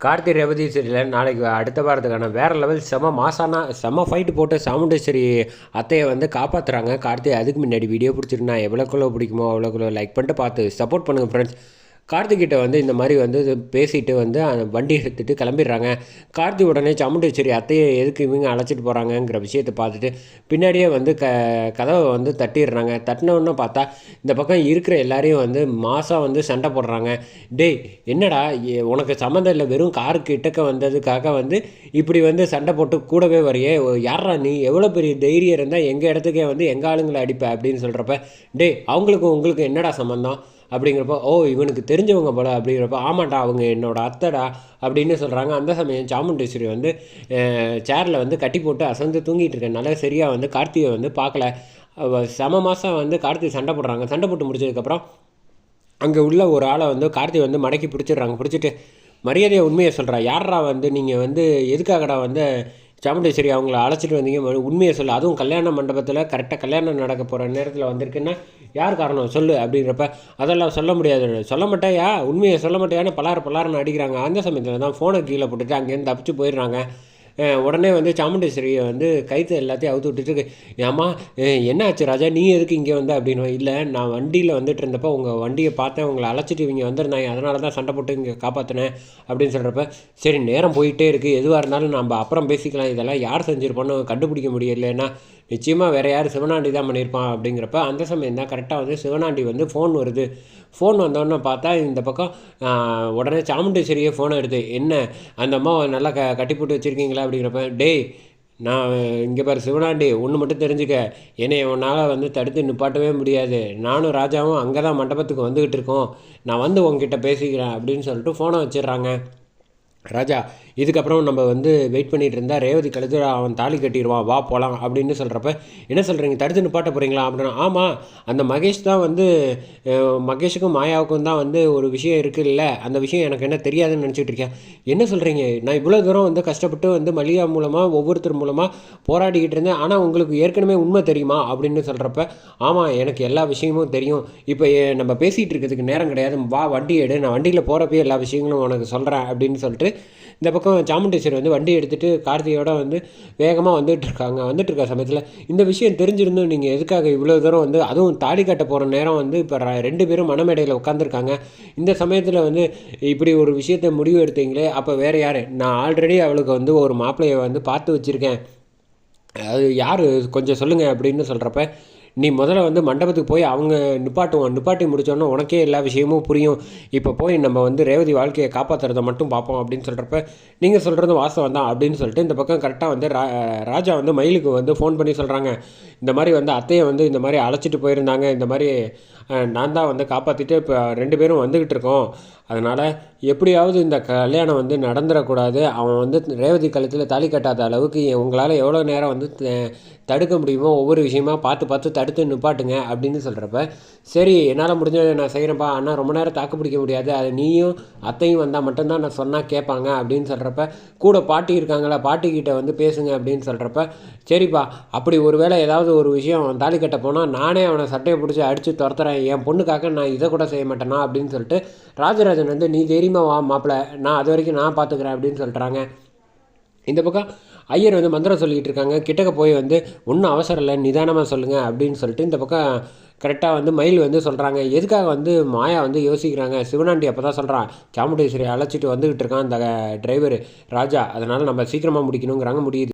கார்த்தி ரேவதி சீரியலில் நாளைக்கு அடுத்த வாரத்துக்கான வேறு லெவல் செம மாசானா செம ஃபைட்டு போட்டு சாமுண்டேஸ்வரி அத்தையை வந்து காப்பாற்றுறாங்க கார்த்தி அதுக்கு முன்னாடி வீடியோ பிடிச்சிருந்தா எவ்வளோக்குள்ளோ பிடிக்குமோ அவ்வளோக்குள்ளோ லைக் பண்ணிட்டு பார்த்து சப்போர்ட் பண்ணுங்கள் ஃப்ரெண்ட்ஸ் கார்த்திகிட்ட வந்து இந்த மாதிரி வந்து பேசிட்டு வந்து வண்டி எடுத்துகிட்டு கிளம்பிடுறாங்க. கார்த்தி உடனே சாமுண்டேஸ்வரி அத்தையை எதுக்கு இவங்க அழைச்சிட்டு போகிறாங்கங்கிற விஷயத்தை பார்த்துட்டு பின்னாடியே வந்து க கதவை வந்து தட்டிடுறாங்க. தட்டினவுடனே பார்த்தா இந்த பக்கம் இருக்கிற எல்லாரையும் வந்து மாதம் வந்து சண்டை போடுறாங்க. டேய் என்னடா உனக்கு சம்மந்தம் இல்லை. வெறும் கார் கிட்டக்க வந்ததுக்காக வந்து இப்படி வந்து சண்டை போட்டு கூடவே வரையே. யாரா நீ? எவ்வளோ பெரிய தைரியம் இருந்தால் எங்கள் இடத்துக்கே வந்து எங்கள் ஆளுங்களை அடிப்ப? அப்படின்னு சொல்கிறப்ப டேய் அவங்களுக்கும் உங்களுக்கு என்னடா சம்மந்தம்? அப்படிங்கிறப்போ ஓ இவனுக்கு தெரிஞ்சவங்க போல அப்படிங்கிறப்ப ஆமாண்டா அவங்க என்னோட அத்தடா அப்படின்னு சொல்கிறாங்க அந்த சமயம் சாமுண்டேஸ்வரி வந்து சேரில் வந்து கட்டி போட்டு அசந்து தூங்கிட்டு இருக்கனால சரியாக வந்து கார்த்திகை வந்து பார்க்கல அவ செம மாதம் வந்து கார்த்திகை சண்டை போடுறாங்க. சண்டை போட்டு முடிச்சதுக்கப்புறம் அங்கே உள்ள ஒரு ஆளை வந்து கார்த்தி வந்து மடக்கி பிடிச்சிடுறாங்க. பிடிச்சிட்டு மரியாதையை உண்மையை சொல்கிறா யாரா வந்து நீங்கள் வந்து எதுக்காகடா வந்து சாமுண்டேஸ்வரி அவங்கள அழைச்சிட்டு வந்தீங்க. உண்மையை சொல்லு. அதுவும் கல்யாண மண்டபத்தில் கரெக்டாக கல்யாணம் நடக்க போகிற நேரத்தில் வந்திருக்குன்னா யார் காரணம்? சொல்லு அப்படிங்கிறப்ப அதெல்லாம் சொல்ல முடியாது. சொல்ல மாட்டேயா? உண்மையை சொல்ல மாட்டேயான்னு பலார் பலாரன்னு அடிக்கிறாங்க. அந்த சமயத்தில் தான் ஃபோனை கீழே போட்டுட்டு அங்கேருந்து தப்பிச்சு போயிடுறாங்க. உடனே வந்து சாமுண்டேஸ்வரியை வந்து கைத்து எல்லாத்தையும் அவுத்து விட்டுட்டு ஏம்மா என்ன ஆச்சு ராஜா? நீ எதுக்கு இங்கே வந்த? அப்படின்னு இல்லை நான் வண்டியில் வந்துட்டு இருந்தப்போ உங்கள் வண்டியை பார்த்தேன். உங்களை அழைச்சிட்டு இவங்க வந்திருந்தாங்க. அதனால தான் சண்டை போட்டு இங்கே காப்பாற்றினேன் அப்படின்னு சொல்கிறப்ப சரி நேரம் போயிட்டே இருக்குது எதுவாக இருந்தாலும் நம்ம அப்புறம் பேசிக்கலாம். இதெல்லாம் யார் செஞ்சுருப்போன்னு கண்டுபிடிக்க முடியலன்னா நிச்சயமாக வேறு யார் சிவனாண்டி தான் பண்ணியிருப்பான் அப்படிங்கிறப்ப அந்த சமயம் தான் கரெக்டாக வந்து சிவனாண்டி வந்து ஃபோன் வருது. ஃபோன் வந்தோடனே பார்த்தா இந்த பக்கம் உடனே சாமுண்டேஸ்வரியே ஃபோனை எடுத்து என்ன அந்த அம்மா நல்லா க கட்டி போட்டு வச்சுருக்கீங்களா? அப்படிங்கிறப்ப டேய் நான் இங்கே பாரு சிவனாண்டி ஒன்று மட்டும் தெரிஞ்சுக்க. என்னை உன்னால் வந்து தடுத்து நிப்பாட்டவே முடியாது. நானும் ராஜாவும் அங்கே தான் மண்டபத்துக்கு வந்துக்கிட்டு இருக்கோம். நான் வந்து உங்ககிட்ட பேசிக்கிறேன். அப்படின்னு சொல்லிட்டு ஃபோனை வச்சிடுறாங்க. ராஜா இதுக்கப்புறம் நம்ம வந்து வெயிட் பண்ணிட்டு இருந்தால் ரேவதி கழுத்து அவன் தாலி கட்டிடுவான் வா போகலாம் அப்படின்னு சொல்கிறப்ப என்ன சொல்கிறீங்க தடுத்து நிப்பாட்ட போகிறீங்களா அப்படின்னா ஆமாம் அந்த மகேஷ் தான் வந்து மகேஷுக்கும் மாயாவுக்கும் தான் வந்து ஒரு விஷயம் இருக்குது இல்லை அந்த விஷயம் எனக்கு என்ன தெரியாதுன்னு நினச்சிட்டு இருக்கேன். என்ன சொல்கிறீங்க நான் இவ்வளோ தூரம் வந்து கஷ்டப்பட்டு வந்து மல்லிகா மூலமாக ஒவ்வொருத்தர் மூலமாக போராடிக்கிட்டு இருந்தேன். ஆனால் உங்களுக்கு ஏற்கனவே உண்மை தெரியுமா அப்படின்னு சொல்கிறப்ப ஆமாம் எனக்கு எல்லா விஷயமும் தெரியும். இப்போ நம்ம பேசிகிட்டு இருக்கிறதுக்கு நேரம் கிடையாது. வா வண்டி எடு. நான் வண்டியில் போகிறப்பயே எல்லா விஷயங்களும் உனக்கு சொல்கிறேன் அப்படின்னு சொல்லிட்டு இந்த பக்கம் சாமுண்டேஸ்வரி வந்து வண்டி எடுத்துகிட்டு கார்த்திகையோட வந்து வேகமாக வந்துட்டுருக்காங்க வந்துட்டுருக்க சமயத்தில் இந்த விஷயம் தெரிஞ்சிருந்தும் நீங்கள் எதுக்காக இவ்வளோ தூரம் வந்து அதுவும் தாலி கட்ட போகிற நேரம் வந்து இப்போ ர- ரெண்டு பேரும் மனமேடையில் உட்காந்துருக்காங்க இந்த சமயத்தில் வந்து இப்படி ஒரு விஷயத்தை முடிவு எடுத்தீங்களே அப்போ வேறு யார்? நான் ஆல்ரெடி அவளுக்கு வந்து ஒரு மாப்பிள்ளையை வந்து பார்த்து வச்சுருக்கேன். அது யார்? கொஞ்சம் சொல்லுங்கள் அப்படின்னு சொல்கிறப்ப நீ முதல்ல வந்து மண்டபத்துக்கு போய் அவங்க நிப்பாட்டுவோம் நிப்பாட்டி முடிச்சோன்னே உனக்கே எல்லா விஷயமும் புரியும். இப்போ போய் நம்ம வந்து ரேவதி வாழ்க்கையை காப்பாற்றுறத மட்டும் பார்ப்போம் அப்படின்னு சொல்கிறப்ப நீங்கள் சொல்கிறது வாசம் தான் அப்படின்னு சொல்லிட்டு இந்த பக்கம் கரெக்டாக வந்து ராஜா வந்து மயிலுக்கு வந்து ஃபோன் பண்ணி சொல்கிறாங்க இந்த மாதிரி வந்து அத்தையை வந்து இந்த மாதிரி அழைச்சிட்டு போயிருந்தாங்க. இந்த மாதிரி நான் தான் வந்து காப்பாற்றிட்டு இப்போ ரெண்டு பேரும் வந்துக்கிட்டு இருக்கோம். அதனால் எப்படியாவது இந்த கல்யாணம் வந்து நடந்துடக்கூடாது. அவன் வந்து ரேவதி கழுத்தில் தாலி கட்டாத அளவுக்கு உங்களால் எவ்வளோ நேரம் வந்து த- தடுக்க முடியுமோ ஒவ்வொரு விஷயமா பார்த்து பார்த்து அடுத்து நிப்பாட்டுங்க அப்படின்னு சொல்கிறப்ப சரி என்னால் முடிஞ்ச நான் செய்கிறேன்ப்பா ஆனால் ரொம்ப நேரம் தாக்கு பிடிக்க முடியாது. அது நீயும் அத்தையும் வந்தால் மட்டும்தான் நான் சொன்னால் கேட்பாங்க அப்படின்னு சொல்கிறப்ப கூட பாட்டி இருக்காங்களா? பாட்டிக்கிட்ட வந்து பேசுங்க அப்படின்னு சொல்கிறப்ப சரிப்பா அப்படி ஒருவேளை ஏதாவது ஒரு விஷயம் அவன் தாலி கட்ட போனால் நானே அவனை சட்டையை பிடிச்சி அடித்து துரத்துறேன். என் பொண்ணுக்காக நான் இதை கூட செய்ய மாட்டேனா? அப்படின்னு சொல்லிட்டு ராஜராஜன் வந்து நீ தைரியமாக வா மாப்பிள்ள நான் அது வரைக்கும் நான் பார்த்துக்கிறேன் அப்படின்னு சொல்கிறாங்க இந்த பக்கம் ஐயர் வந்து மந்திரம் சொல்லிக்கிட்டு இருக்காங்க. கிட்டக்க போய் வந்து ஒன்றும் அவசரம் இல்லை நிதானமாக சொல்லுங்கள் அப்படின்னு சொல்லிட்டு இந்த பக்கம் கரெக்டாக வந்து மயில் வந்து சொல்கிறாங்க எதுக்காக வந்து மாயா வந்து யோசிக்கிறாங்க? சிவனாண்டி அப்போ தான் சொல்கிறான் சாமுண்டேஸ்வரி அழைச்சிட்டு வந்துக்கிட்டு இருக்கான் அந்த டிரைவர் ராஜா. அதனால் நம்ம சீக்கிரமாக முடிக்கணுங்கிறாங்க முடியுது.